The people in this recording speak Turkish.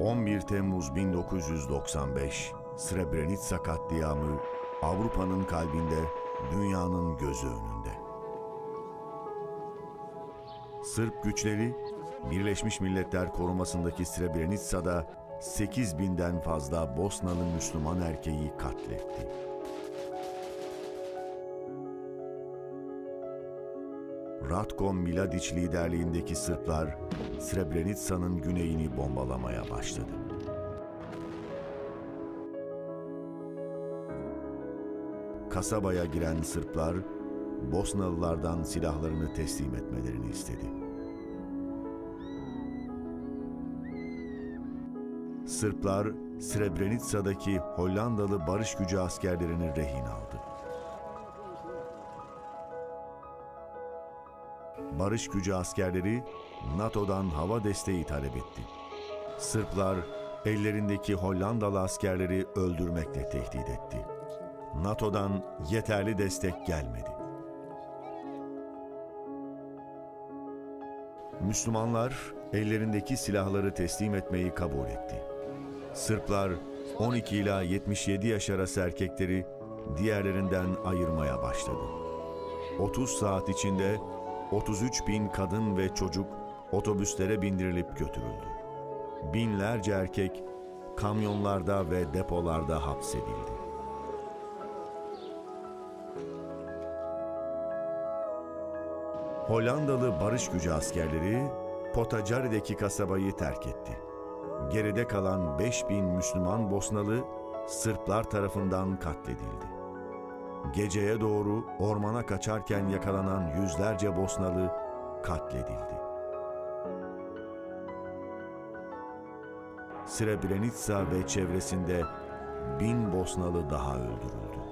11 Temmuz 1995 Srebrenica katliamı Avrupa'nın kalbinde, dünyanın gözü önünde. Sırp güçleri Birleşmiş Milletler korumasındaki Srebrenica'da 8 binden fazla Bosnalı Müslüman erkeği katletti. Ratko Mladic liderliğindeki Sırplar Srebrenica'nın güneyini bombalamaya başladı. Kasabaya giren Sırplar Bosnalılardan silahlarını teslim etmelerini istedi. Sırplar Srebrenica'daki Hollandalı barış gücü askerlerini rehin aldı. Barış gücü askerleri NATO'dan hava desteği talep etti. Sırplar ellerindeki Hollandalı askerleri öldürmekle tehdit etti. NATO'dan yeterli destek gelmedi. Müslümanlar ellerindeki silahları teslim etmeyi kabul etti. Sırplar 12 ila 77 yaş arası erkekleri diğerlerinden ayırmaya başladı. 30 saat içinde 33 bin kadın ve çocuk otobüslere bindirilip götürüldü. Binlerce erkek kamyonlarda ve depolarda hapsedildi. Hollandalı barış gücü askerleri Potacari'deki kasabayı terk etti. Geride kalan 5000 Müslüman Bosnalı Sırplar tarafından katledildi. Geceye doğru ormana kaçarken yakalanan yüzlerce Bosnalı katledildi. Srebrenica ve çevresinde bin Bosnalı daha öldürüldü.